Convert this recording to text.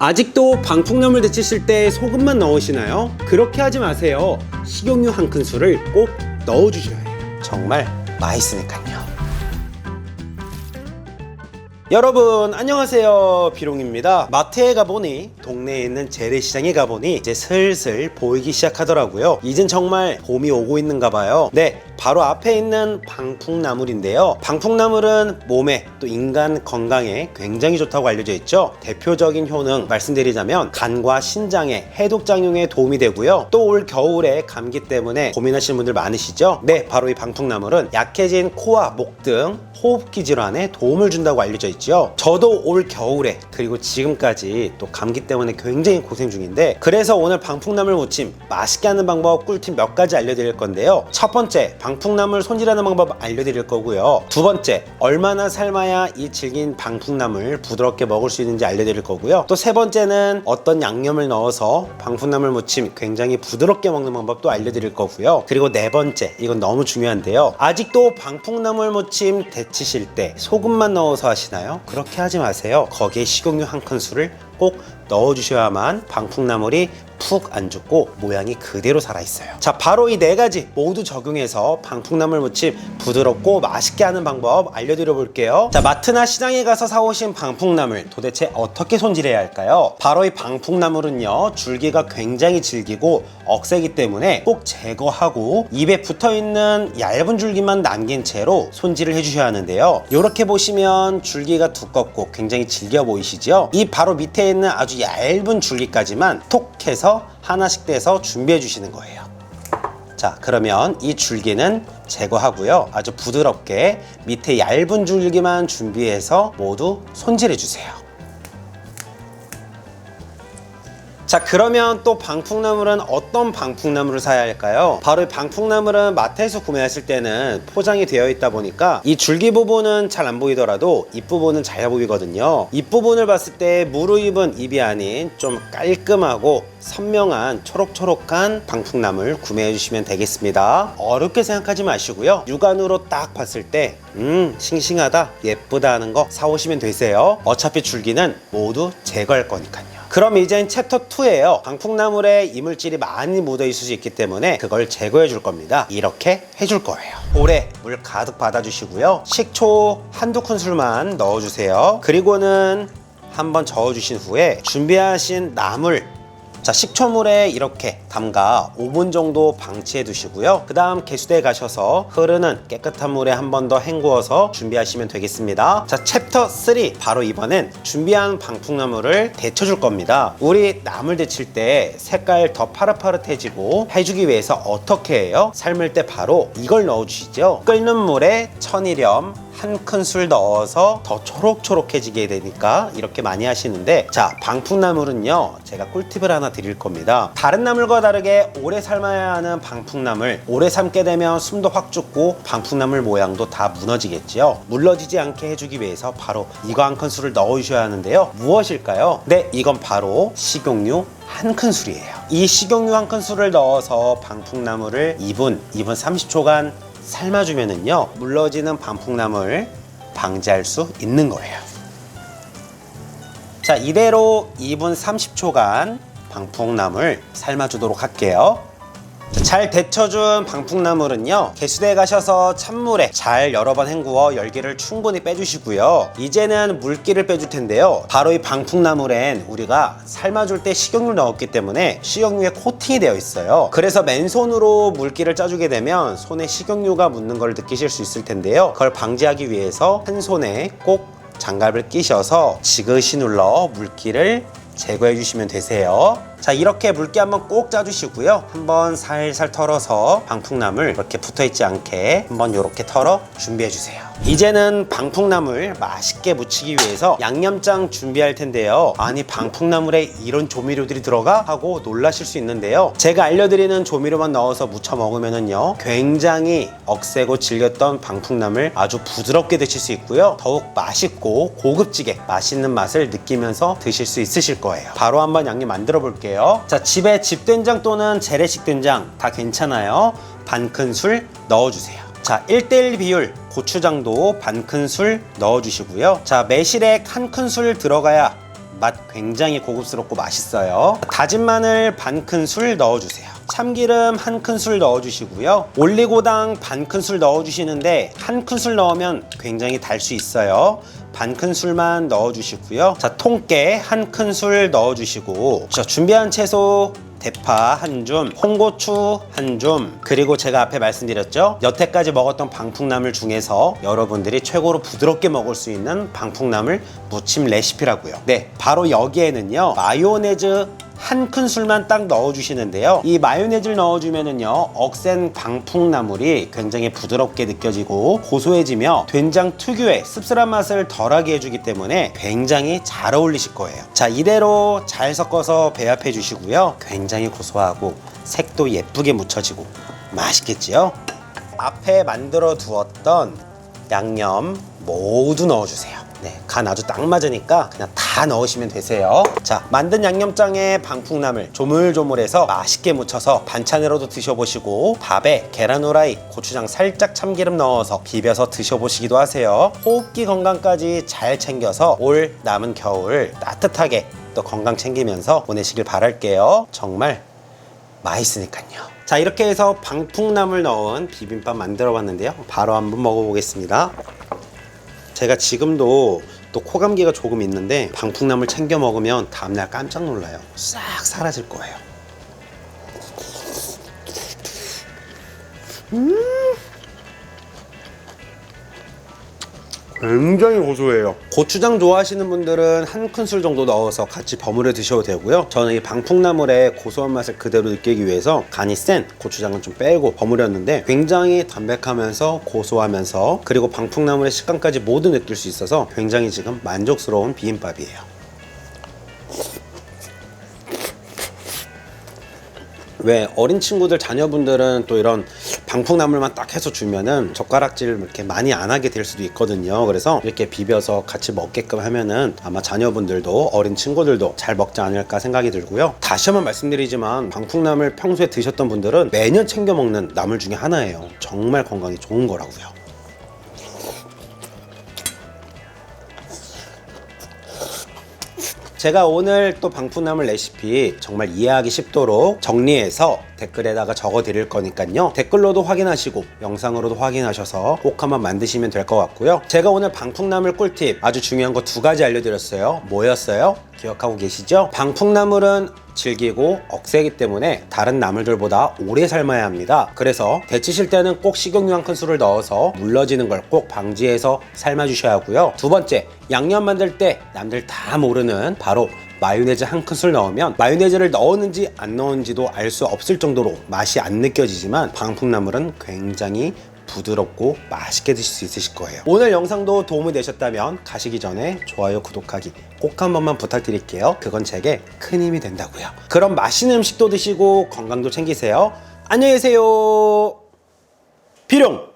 아직도 방풍나물 데치실 때 소금만 넣으시나요? 그렇게 하지 마세요. 식용유 한 큰술을 꼭 넣어주셔야 해요. 정말 맛있으니까요. 여러분 안녕하세요 비롱입니다 마트에 가보니 동네에 있는 재래시장에 가보니 이제 슬슬 보이기 시작하더라고요 이젠 정말 봄이 오고 있는가 봐요 네 바로 앞에 있는 방풍나물인데요 방풍나물은 몸에 또 인간 건강에 굉장히 좋다고 알려져 있죠 대표적인 효능 말씀드리자면 간과 신장에 해독작용에 도움이 되고요 또 올 겨울에 감기 때문에 고민하시는 분들 많으시죠 네 바로 이 방풍나물은 약해진 코와 목 등 호흡기 질환에 도움을 준다고 알려져 있죠. 저도 올 겨울에 그리고 지금까지 또 감기 때문에 굉장히 고생 중인데 그래서 오늘 방풍나물 무침 맛있게 하는 방법 꿀팁 몇 가지 알려드릴 건데요. 첫 번째 방 풍나물 손질하는 방법 알려드릴 거고요. 두 번째 얼마나 삶아야 이 질긴 방풍나물 부드럽게 먹을 수 있는지 알려드릴 거고요. 또 세 번째는 어떤 양념을 넣어서 방풍나물 무침 굉장히 부드럽게 먹는 방법도 알려드릴 거고요. 그리고 네 번째 이건 너무 중요한데요. 아직도 방풍나물 무침 데치실 때 소금만 넣어서 하시나요? 그렇게 하지 마세요. 거기에 식용유 한 큰술을 꼭 넣어주셔야만 방풍나물이 푹 안 죽고 모양이 그대로 살아있어요. 자, 바로 이 네 가지 모두 적용해서 방풍나물 무침 부드럽고 맛있게 하는 방법 알려드려 볼게요. 자, 마트나 시장에 가서 사오신 방풍나물 도대체 어떻게 손질해야 할까요? 바로 이 방풍나물은요, 줄기가 굉장히 질기고 억세기 때문에 꼭 제거하고 입에 붙어 있는 얇은 줄기만 남긴 채로 손질을 해주셔야 하는데요. 이렇게 보시면 줄기가 두껍고 굉장히 질겨 보이시죠? 이 바로 밑에 있는 아주 얇은 줄기까지만 톡 해서 하나씩 떼서 준비해 주시는 거예요. 자, 그러면 이 줄기는 제거하고요. 아주 부드럽게 밑에 얇은 줄기만 준비해서 모두 손질해 주세요. 자 그러면 또 방풍나물은 어떤 방풍나물을 사야 할까요? 바로 이 방풍나물은 마트에서 구매하실 때는 포장이 되어 있다 보니까 이 줄기 부분은 잘 안 보이더라도 잎 부분은 잘 보이거든요. 잎 부분을 봤을 때 무르입은 잎이 아닌 좀 깔끔하고 선명한 초록초록한 방풍나물 구매해 주시면 되겠습니다. 어렵게 생각하지 마시고요. 육안으로 딱 봤을 때 음 싱싱하다 예쁘다 하는 거 사오시면 되세요. 어차피 줄기는 모두 제거할 거니까요 그럼 이젠 챕터 2예요. 방풍나물에 이물질이 많이 묻어 있을 수 있기 때문에 그걸 제거해 줄 겁니다. 이렇게 해줄 거예요. 볼에 물 가득 받아주시고요. 식초 한두 큰술만 넣어주세요. 그리고는 한번 저어주신 후에 준비하신 나물 자 식초물에 이렇게 담가 5분 정도 방치해 두시고요. 그 다음 개수대에 가셔서 흐르는 깨끗한 물에 한 번 더 헹구어서 준비하시면 되겠습니다. 자 챕터 3 바로 이번엔 준비한 방풍나물을 데쳐 줄 겁니다. 우리 나물 데칠 때 색깔 더 파릇파릇해지고 해주기 위해서 어떻게 해요? 삶을 때 바로 이걸 넣어 주시죠. 끓는 물에 천일염 한 큰술 넣어서 더 초록초록해지게 되니까 이렇게 많이 하시는데 자 방풍나물은요 제가 꿀팁을 하나 드릴 겁니다. 다른 나물과 다르게 오래 삶아야 하는 방풍나물 오래 삶게 되면 숨도 확 죽고 방풍나물 모양도 다 무너지겠지요. 물러지지 않게 해주기 위해서 바로 이거 한 큰술을 넣어주셔야 하는데요. 무엇일까요? 네 이건 바로 식용유 한 큰술이에요. 이 식용유 한 큰술을 넣어서 방풍나물을 2분 2분 30초간 삶아주면은요 물러지는 방풍나물 방지할 수 있는 거예요. 자 이대로 2분 30초간 방풍나물 삶아주도록 할게요. 자, 잘 데쳐준 방풍나물은요 개수대에 가셔서 찬물에 잘 여러 번 헹구어 열기를 충분히 빼주시고요. 이제는 물기를 빼줄 텐데요. 바로 이 방풍나물엔 우리가 삶아줄 때 식용유를 넣었기 때문에 식용유에 코팅이 되어 있어요. 그래서 맨손으로 물기를 짜주게 되면 손에 식용유가 묻는 걸 느끼실 수 있을 텐데요. 그걸 방지하기 위해서 한 손에 꼭 장갑을 끼셔서 지그시 눌러 물기를 제거해 주시면 되세요. 자 이렇게 물기 한번 꼭 짜주시고요. 한번 살살 털어서 방풍나물 이렇게 붙어있지 않게 한번 이렇게 털어 준비해 주세요. 이제는 방풍나물 맛있게 무치기 위해서 양념장 준비할 텐데요. 아니 방풍나물에 이런 조미료들이 들어가? 하고 놀라실 수 있는데요. 제가 알려드리는 조미료만 넣어서 무쳐 먹으면은요 굉장히 억세고 질겼던 방풍나물 아주 부드럽게 드실 수 있고요. 더욱 맛있고 고급지게 맛있는 맛을 느끼면서 드실 수 있으실 거예요. 바로 한번 양념 만들어 볼게요. 자 집에 집된장 또는 재래식 된장 다 괜찮아요. 반 큰술 넣어주세요. 자, 1대1 비율 고추장도 반 큰술 넣어주시고요. 자, 매실액 한 큰술 들어가야 맛 굉장히 고급스럽고 맛있어요. 다진 마늘 반 큰술 넣어주세요. 참기름 한 큰술 넣어주시고요. 올리고당 반 큰술 넣어주시는데 한 큰술 넣으면 굉장히 달 수 있어요. 반 큰술만 넣어주시고요. 자, 통깨 한 큰술 넣어주시고, 자, 준비한 채소 대파 한 줌, 홍고추 한 줌, 그리고 제가 앞에 말씀드렸죠. 여태까지 먹었던 방풍나물 중에서 여러분들이 최고로 부드럽게 먹을 수 있는 방풍나물 무침 레시피라고요. 네, 바로 여기에는요. 마요네즈 한 큰술만 딱 넣어주시는데요. 이 마요네즈를 넣어주면은요, 억센 방풍나물이 굉장히 부드럽게 느껴지고 고소해지며 된장 특유의 씁쓸한 맛을 덜하게 해주기 때문에 굉장히 잘 어울리실 거예요. 자, 이대로 잘 섞어서 배합해 주시고요. 굉장히 고소하고 색도 예쁘게 묻혀지고 맛있겠지요? 앞에 만들어 두었던 양념 모두 넣어주세요. 네, 간 아주 딱 맞으니까 그냥 다 넣으시면 되세요. 자, 만든 양념장에 방풍나물 조물조물해서 맛있게 묻혀서 반찬으로도 드셔보시고 밥에 계란 후라이, 고추장 살짝 참기름 넣어서 비벼서 드셔보시기도 하세요. 호흡기 건강까지 잘 챙겨서 올 남은 겨울 따뜻하게 또 건강 챙기면서 보내시길 바랄게요. 정말 맛있으니까요. 자 이렇게 해서 방풍나물 넣은 비빔밥 만들어 봤는데요. 바로 한번 먹어보겠습니다. 제가 지금도 또 코감기가 조금 있는데 방풍나물 챙겨 먹으면 다음날 깜짝 놀라요. 싹 사라질 거예요. 굉장히 고소해요. 고추장 좋아하시는 분들은 한 큰술 정도 넣어서 같이 버무려 드셔도 되고요. 저는 이 방풍나물의 고소한 맛을 그대로 느끼기 위해서 간이 센 고추장은 좀 빼고 버무렸는데 굉장히 담백하면서 고소하면서 그리고 방풍나물의 식감까지 모두 느낄 수 있어서 굉장히 지금 만족스러운 비빔밥이에요. 왜 어린 친구들 자녀분들은 또 이런 방풍나물만 딱 해서 주면은 젓가락질 이렇게 많이 안 하게 될 수도 있거든요. 그래서 이렇게 비벼서 같이 먹게끔 하면은 아마 자녀분들도 어린 친구들도 잘 먹지 않을까 생각이 들고요. 다시 한번 말씀드리지만 방풍나물 평소에 드셨던 분들은 매년 챙겨 먹는 나물 중에 하나예요. 정말 건강에 좋은 거라고요. 제가 오늘 또 방풍나물 레시피 정말 이해하기 쉽도록 정리해서 댓글에다가 적어 드릴 거니까요. 댓글로도 확인하시고 영상으로도 확인하셔서 꼭 한번 만드시면 될 것 같고요. 제가 오늘 방풍나물 꿀팁 아주 중요한 거 두 가지 알려드렸어요. 뭐였어요? 기억하고 계시죠? 방풍나물은 질기고 억세기 때문에 다른 나물들보다 오래 삶아야 합니다. 그래서 데치실 때는 꼭 식용유 한 큰술을 넣어서 물러지는 걸 꼭 방지해서 삶아 주셔야 하고요. 두 번째, 양념 만들 때 남들 다 모르는 바로 마요네즈 한 큰술 넣으면 마요네즈를 넣었는지 안 넣었는지도 알 수 없을 정도로 맛이 안 느껴지지만 방풍나물은 굉장히 부드럽고 맛있게 드실 수 있으실 거예요. 오늘 영상도 도움이 되셨다면 가시기 전에 좋아요, 구독하기 꼭 한 번만 부탁드릴게요. 그건 제게 큰 힘이 된다고요. 그럼 맛있는 음식도 드시고 건강도 챙기세요. 안녕히 계세요. 비룡!